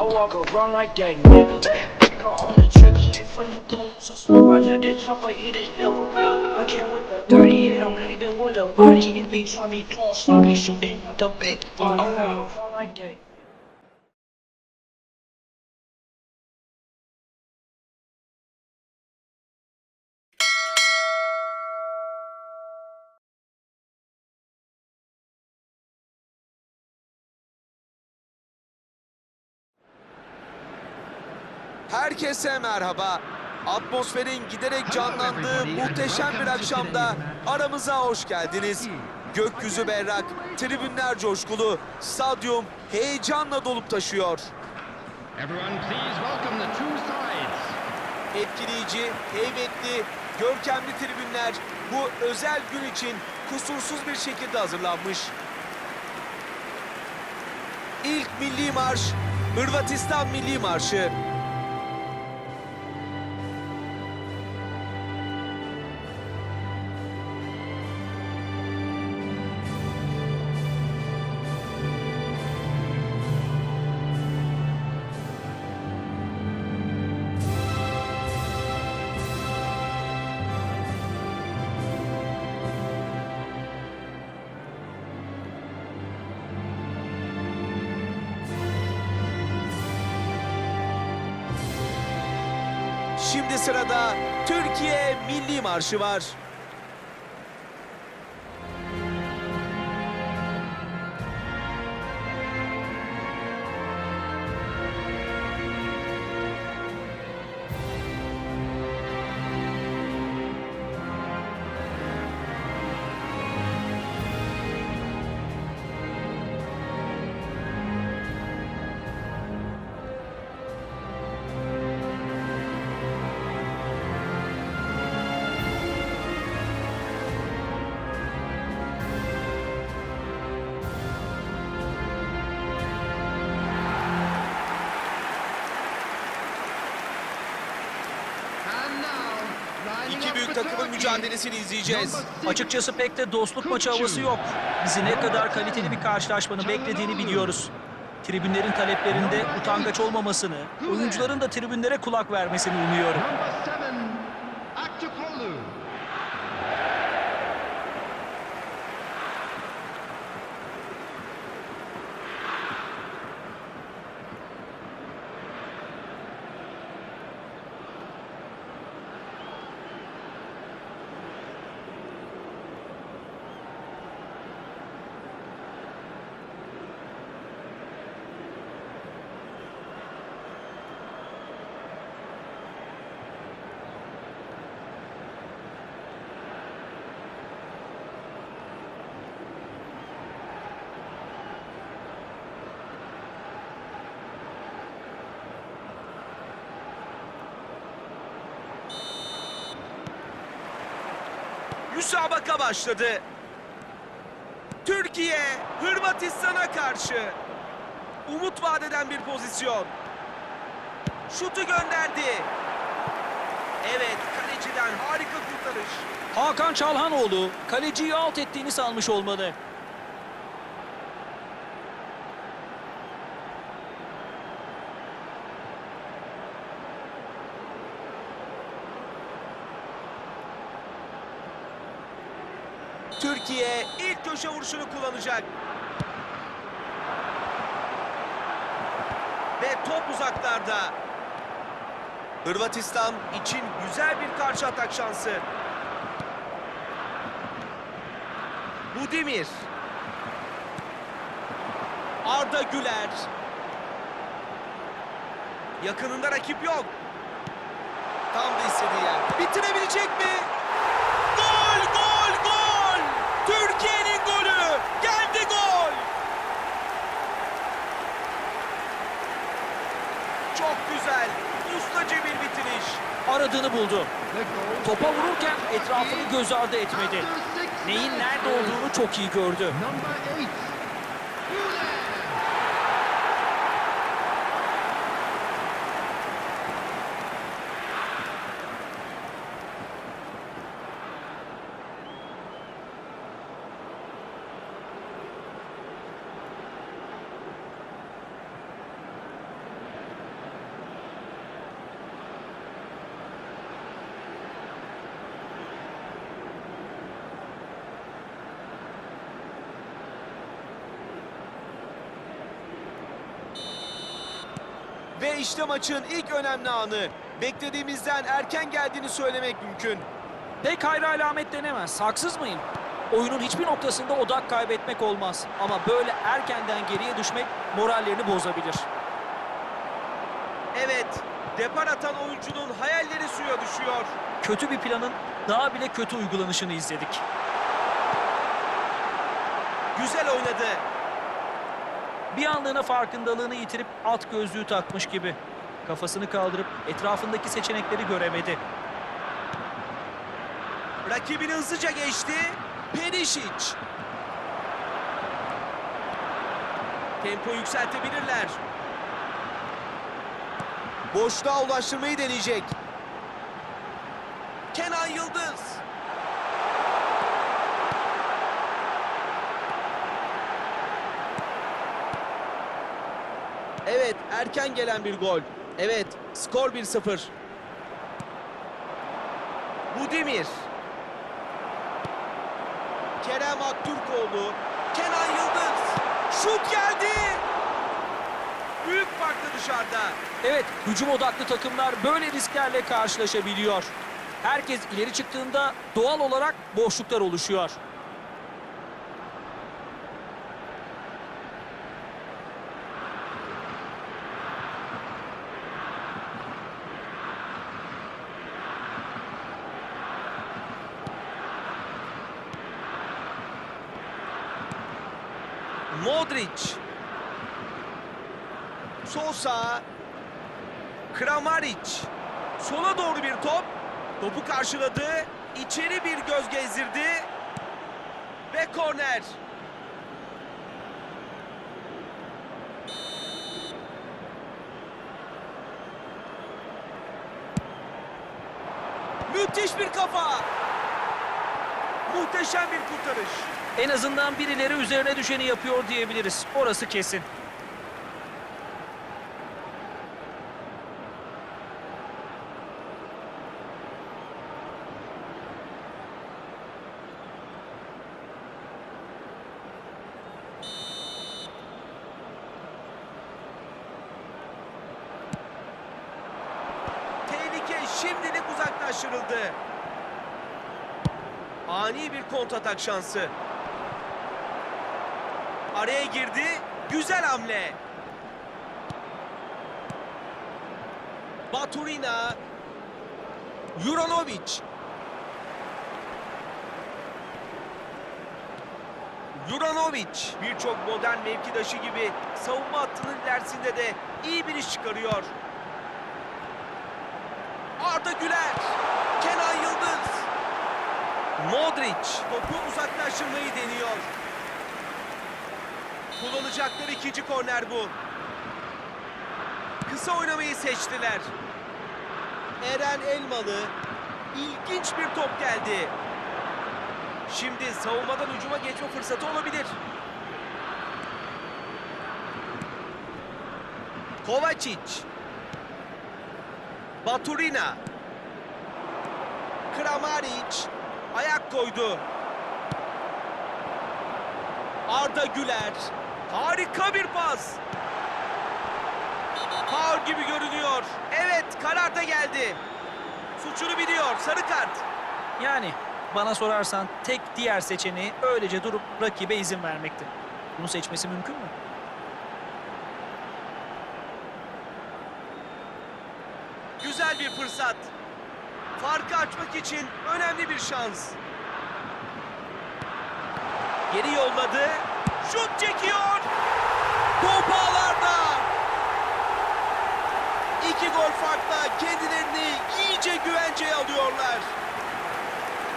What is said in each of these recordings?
I walk around like that nigga. On the tricks, shit for the clothes. I swear I just did something, it is never real. I came with the dirty, and I'm leaving with a body. It beats on me, throwing slowly, shooting the big body. I walk around like that. Herkese merhaba. Atmosferin giderek canlandığı muhteşem bir akşamda aramıza hoş geldiniz. Gökyüzü berrak, tribünler coşkulu, stadyum heyecanla dolup taşıyor. Etkileyici, heybetli, görkemli tribünler bu özel gün için kusursuz bir şekilde hazırlanmış. İlk milli marş, Hırvatistan Milli Marşı. Şimdi sırada Türkiye Milli Marşı var. İki büyük takımın mücadelesini izleyeceğiz. Açıkçası pek de dostluk maçı havası yok. Bizi ne kadar kaliteli bir karşılaşmanın beklediğini biliyoruz. Tribünlerin taleplerinde utangaç olmamasını, oyuncuların da tribünlere kulak vermesini umuyorum. Müsabaka başladı. Türkiye Hırvatistan'a karşı. Umut vadeden bir pozisyon. Şutu gönderdi. Evet kaleciden harika kurtarış. Hakan Çalhanoğlu kaleciyi alt ettiğini sanmış olmalı. Türkiye ilk köşe vuruşunu kullanacak. Ve top uzaklarda. Hırvatistan için güzel bir karşı atak şansı. Budimir. Arda Güler. Yakınında rakip yok. Tam da istediği yer. Bitirebilecek mi? Gol, gol, gol! Türkiye'nin golü! Geldi gol! Çok güzel, ustacı bir bitiriş. Aradığını buldu. Topa vururken etrafını göz ardı etmedi. Neyin nerede olduğunu çok iyi gördü. Ve işte maçın ilk önemli anı. Beklediğimizden erken geldiğini söylemek mümkün. Pek hayra alamet denemez. Haksız mıyım? Oyunun hiçbir noktasında odak kaybetmek olmaz. Ama böyle erkenden geriye düşmek morallerini bozabilir. Evet, depar atan oyuncunun hayalleri suya düşüyor. Kötü bir planın daha bile kötü uygulanışını izledik. Güzel oynadı. Bir anlığına farkındalığını yitirip at gözlüğü takmış gibi. Kafasını kaldırıp etrafındaki seçenekleri göremedi. Rakibini hızlıca geçti. Perisic. Tempo yükseltebilirler. Boşluğa ulaştırmayı deneyecek. Kenan Yıldız. Evet, erken gelen bir gol. Evet, skor 1-0. Budimir. Kerem Aktürkoğlu. Kenan Yıldız. Şut geldi. Büyük farklı dışarıda. Evet, hücum odaklı takımlar böyle risklerle karşılaşabiliyor. Herkes ileri çıktığında doğal olarak boşluklar oluşuyor. Modric. Sosa. Kramaric. Sola doğru bir top. Topu karşıladı. İçeri bir göz gezdirdi. Ve korner. Müthiş bir kafa. Muhteşem bir kurtarış. En azından birileri üzerine düşeni yapıyor diyebiliriz. Orası kesin. Tehlike şimdilik uzaklaştırıldı. Ani bir kontratak şansı. Araya girdi. Güzel hamle. Baturina. Juranovic. Juranovic birçok modern mevkidaşı gibi savunma hattının ilerisinde de iyi bir iş çıkarıyor. Arda Güler, Kenan Yıldız, Modric topu uzaklaştırmayı deniyor. Kullanacakları ikinci korner bu. Kısa oynamayı seçtiler. Eren Elmalı ilginç bir top geldi. Şimdi savunmadan hücuma geçme fırsatı olabilir. Kovacic Baturina. Kramaric ayak koydu. Arda Güler. Harika bir pas. Faul gibi görünüyor. Evet karar da geldi. Suçunu biliyor. Sarı kart. Yani bana sorarsan tek diğer seçeneği öylece durup rakibe izin vermekti. Bunu seçmesi mümkün mü? Güzel bir fırsat. Farkı açmak için önemli bir şans. Geri yolladı. Şut çekiyor. Top ağlarda. İki gol farkla kendilerini iyice güvenceye alıyorlar.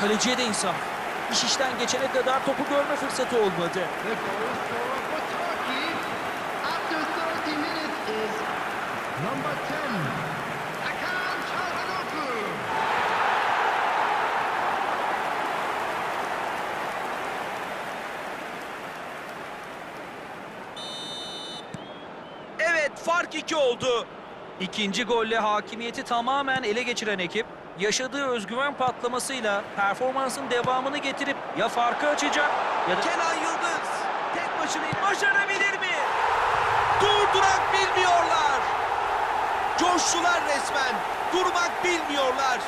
Kaleciye de insaf. İş işten geçene kadar topu görme fırsatı olmadı. Number 10, 2 oldu. İkinci golle hakimiyeti tamamen ele geçiren ekip yaşadığı özgüven patlamasıyla performansın devamını getirip ya farkı açacak ya da... Kenan Yıldız tek başına başarabilir mi? Durdurak bilmiyorlar. Coştular resmen. Durmak bilmiyorlar.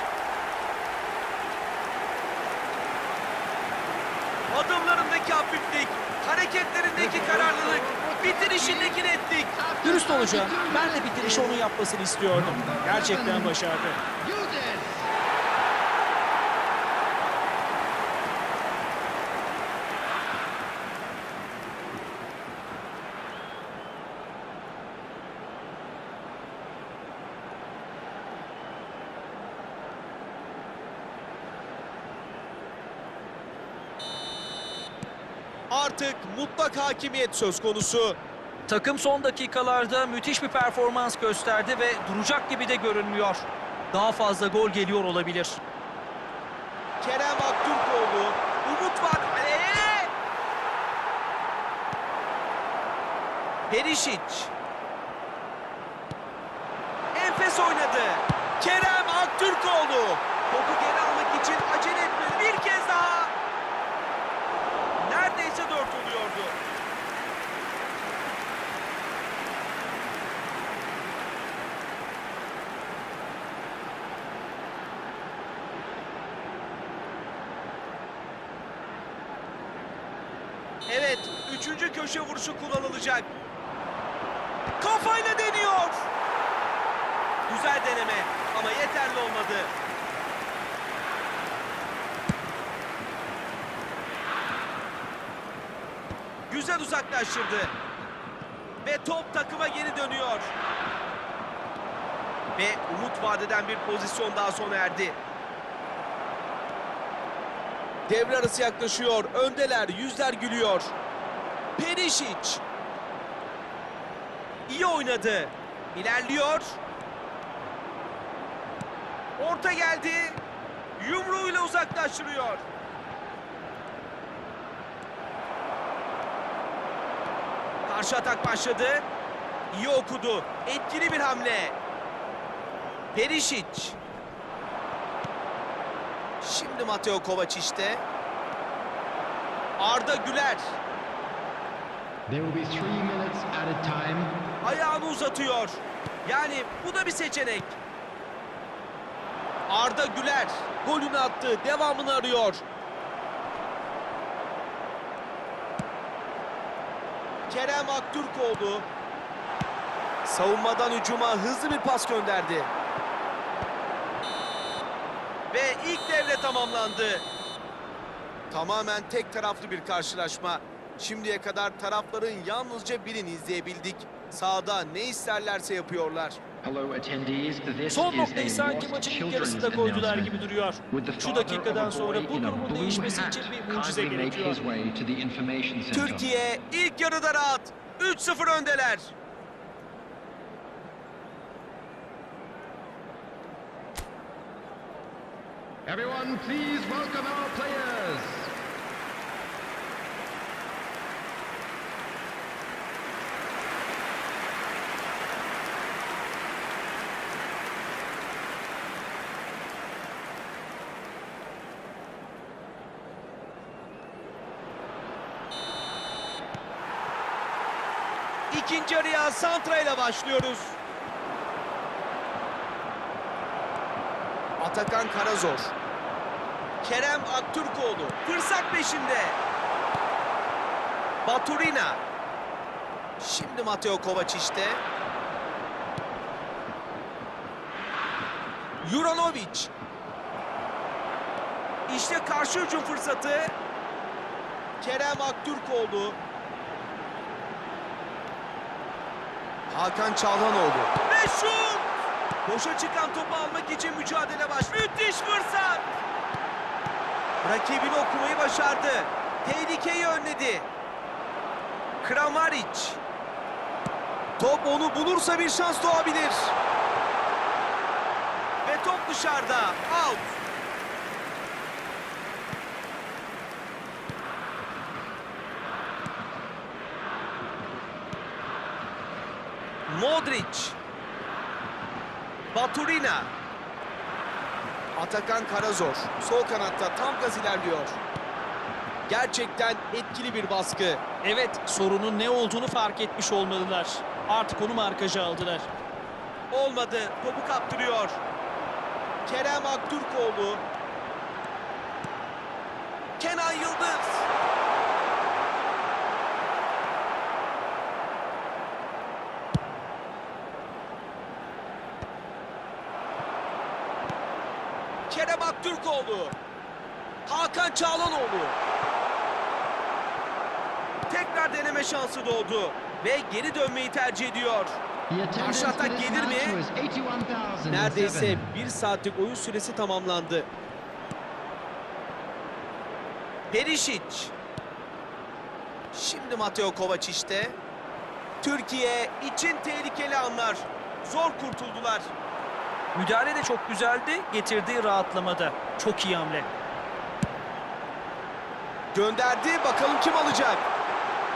Hareketlerindeki kararlılık, bitirişindeki netlik. Dürüst olacağım. Ben de bitirişi onun yapmasını istiyordum. Gerçekten başardı. Mutlak hakimiyet söz konusu. Takım son dakikalarda müthiş bir performans gösterdi ve duracak gibi de görünmüyor. Daha fazla gol geliyor olabilir. Kerem Aktürkoğlu, Umut var kaleye. Perisic. Enfes oynadı. Kerem Aktürkoğlu. Topu geri almak için acele etmedi. Bir kez daha. Neredeyse dört oluyordu. Evet, üçüncü köşe vuruşu kullanılacak. Kafayla deniyor. Güzel deneme ama yeterli olmadı. Güzel uzaklaştırdı. Ve top takıma geri dönüyor. Ve umut vadeden bir pozisyon daha sona erdi. Devre arası yaklaşıyor. Öndeler, yüzler gülüyor. Perisic. İyi oynadı. İlerliyor. Orta geldi. Yumruğuyla uzaklaştırıyor. Karşı atak başladı. İyi okudu. Etkili bir hamle. Perisic. Şimdi Mateo Kovac işte. Arda Güler ayağını uzatıyor. Yani bu da bir seçenek. Arda Güler golünü attı. Devamını arıyor. Kerem Aktürkoğlu savunmadan hücuma hızlı bir pas gönderdi. Ve ilk devre tamamlandı. Tamamen tek taraflı bir karşılaşma. Şimdiye kadar tarafların yalnızca birini izleyebildik. Sahada ne isterlerse yapıyorlar. Son noktayı sanki maçın ilk yarısında koydular gibi duruyor. Şu dakikadan sonra bu durumun değişmesi için bir mucize gerekiyor. Türkiye ilk yarıda rahat. 3-0 öndeler. Everyone, please welcome our players. İkinci yarıya Santra ile başlıyoruz. Atakan Karazor. Kerem Aktürkoğlu. Fırsat peşinde. Baturina. Şimdi Mateo Kovac işte. Juranovic. İşte karşı hücum fırsatı. Kerem Aktürkoğlu. Hakan Çalhanoğlu. Ve şut! Boşa çıkan topu almak için mücadele baş. Müthiş fırsat! Rakibini okumayı başardı. Tehlikeyi önledi. Kramaric. Top onu bulursa bir şans doğabilir. Ve top dışarıda. Out. Modric. Baturina. Atakan Karazor. Sol kanatta tam gaz ilerliyor. Gerçekten etkili bir baskı. Evet, sorunun ne olduğunu fark etmiş olmalılar. Artık onu markaja aldılar. Olmadı. Topu kaptırıyor. Kerem Aktürkoğlu. Kenan Yıldız. Kerem Aktürkoğlu. Hakan Çağlanoğlu. Tekrar deneme şansı doğdu ve geri dönmeyi tercih ediyor. Karşı atak gelir mi? match was 81,007. Neredeyse bir saatlik oyun süresi tamamlandı. Perisic. Şimdi Mateo Kovacic'te. Türkiye için tehlikeli anlar. Zor kurtuldular. Müdahale de çok güzeldi, getirdiği rahatlamada. Çok iyi hamle. Gönderdi. Bakalım kim alacak?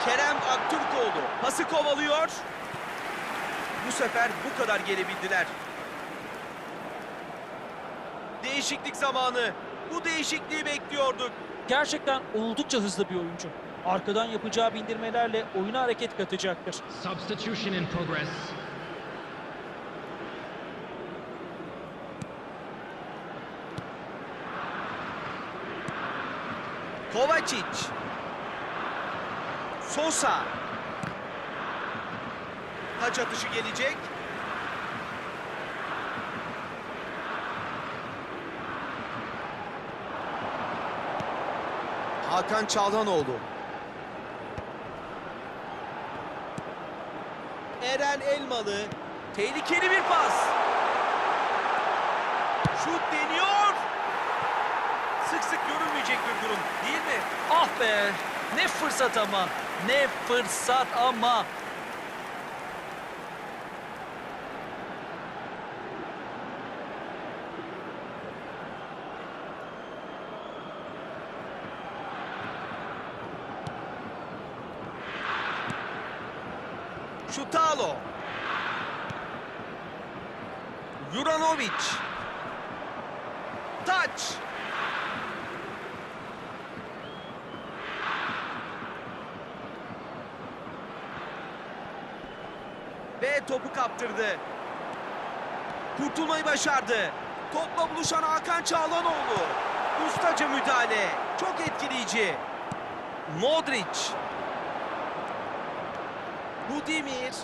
Kerem Aktürkoğlu. Pası kovalıyor. Bu sefer bu kadar gelebildiler. Değişiklik zamanı. Bu değişikliği bekliyorduk. Gerçekten oldukça hızlı bir oyuncu. Arkadan yapacağı bindirmelerle oyuna hareket katacaktır. Substitution in progress. Kovacic. Sosa. Taç atışı gelecek. Hakan Çalhanoğlu. Eren Elmalı. Tehlikeli bir pas. Şut deniyor. Sık sık görünmeyecek bir durum değil mi? Ah be! Ne fırsat ama! Ne fırsat ama! Şutalo. Juranovic. Taç. Ve topu kaptırdı. Kurtulmayı başardı. Topla buluşan Hakan Çağlanoğlu. Ustaca müdahale. Çok etkileyici. Modric. Budimir.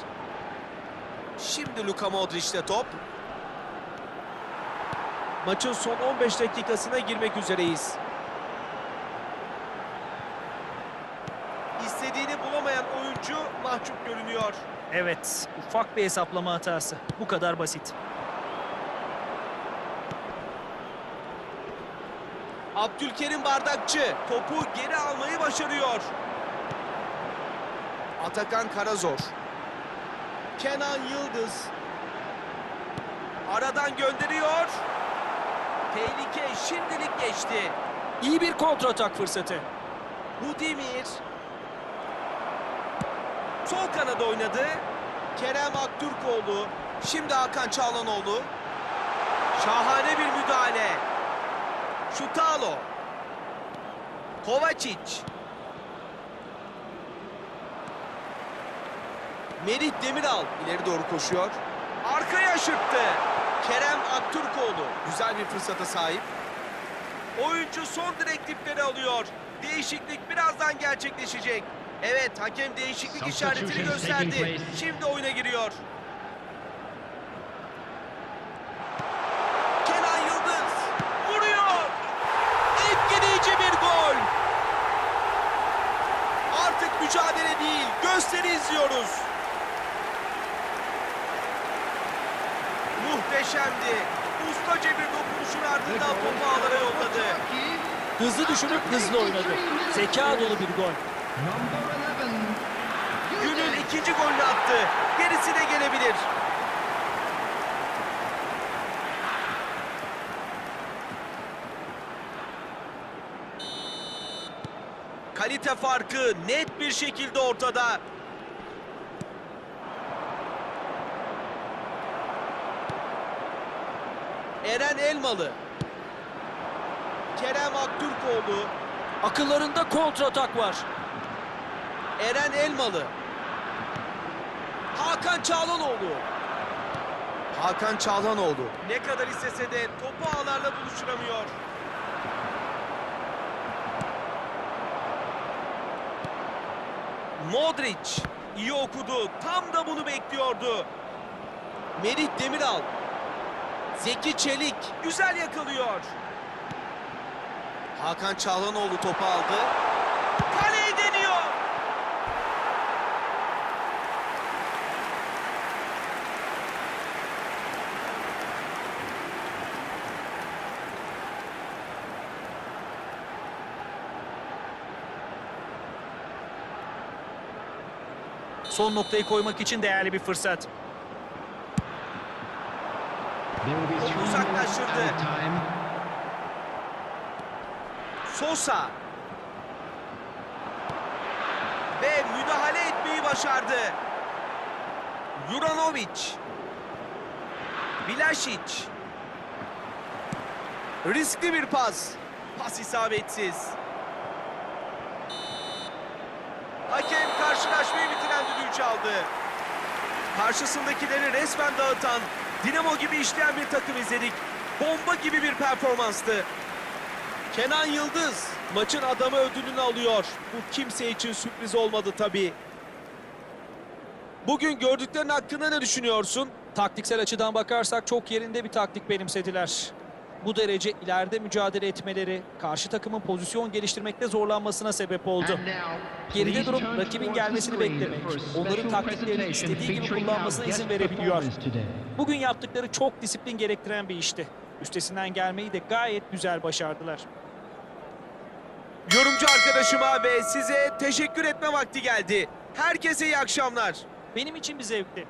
Şimdi Luka Modric'te top. Maçın son 15 dakikasına girmek üzereyiz. Mahcup görünüyor. Evet, ufak bir hesaplama hatası. Bu kadar basit. Abdülkerim Bardakçı topu geri almayı başarıyor. Atakan Karazor. Kenan Yıldız. Aradan gönderiyor. Tehlike şimdilik geçti. İyi bir kontratak fırsatı. Budimir. Sol kanada oynadı. Kerem Aktürkoğlu. Şimdi Hakan Çağlanoğlu. Şahane bir müdahale. Şutalo. Kovacic. Merih Demiral ileri doğru koşuyor. Arkaya aşırttı. Kerem Aktürkoğlu güzel bir fırsata sahip. Oyuncu son direktifleri alıyor. Değişiklik birazdan gerçekleşecek. Evet hakem değişiklik işaretini gösterdi. Şimdi oyuna giriyor. Kenan Yıldız vuruyor. Etkileyici bir gol. Artık mücadele değil, gösteri izliyoruz. Muhteşemdi. Ustaca bir dokunuşun ardından topu ağlara yolladı. Hızlı düşünüp hızlı oynadı. Zeka dolu bir gol. Number 11. Günün ikinci golünü attı. Gerisi de gelebilir. Kalite farkı net bir şekilde ortada. Eren Elmalı. Kerem Aktürkoğlu. Akıllarında kontratak var. Eren Elmalı. Hakan Çağlanoğlu. Hakan Çalhanoğlu. Ne kadar istese de topu ağlarla buluşturamıyor. Modric iyi okudu. Tam da bunu bekliyordu. Merih Demiral. Zeki Çelik güzel yakalıyor. Hakan Çalhanoğlu topu aldı. Kaleyi deniyor. Son noktayı koymak için değerli bir fırsat. Uzaklaştırdı. Sosa. Ve müdahale etmeyi başardı. Juranovic. Vlasic. Riskli bir pas. Pas isabetsiz. Hakem karşılaşmayı düdüğü çaldı. Karşısındakileri resmen dağıtan, dinamo gibi işleyen bir takım izledik. Bomba gibi bir performanstı. Kenan Yıldız maçın adamı ödülünü alıyor. Bu kimse için sürpriz olmadı tabii. Bugün gördüklerin hakkında ne düşünüyorsun? Taktiksel açıdan bakarsak çok yerinde bir taktik benimsediler. Bu derece ileride mücadele etmeleri karşı takımın pozisyon geliştirmekte zorlanmasına sebep oldu. Geride durup rakibin gelmesini beklemek, onların taktiklerini istediği gibi kullanmasına izin verebiliyor. Bugün yaptıkları çok disiplin gerektiren bir işti. Üstesinden gelmeyi de gayet güzel başardılar. Yorumcu arkadaşıma ve size teşekkür etme vakti geldi. Herkese iyi akşamlar. Benim için bir zevkti.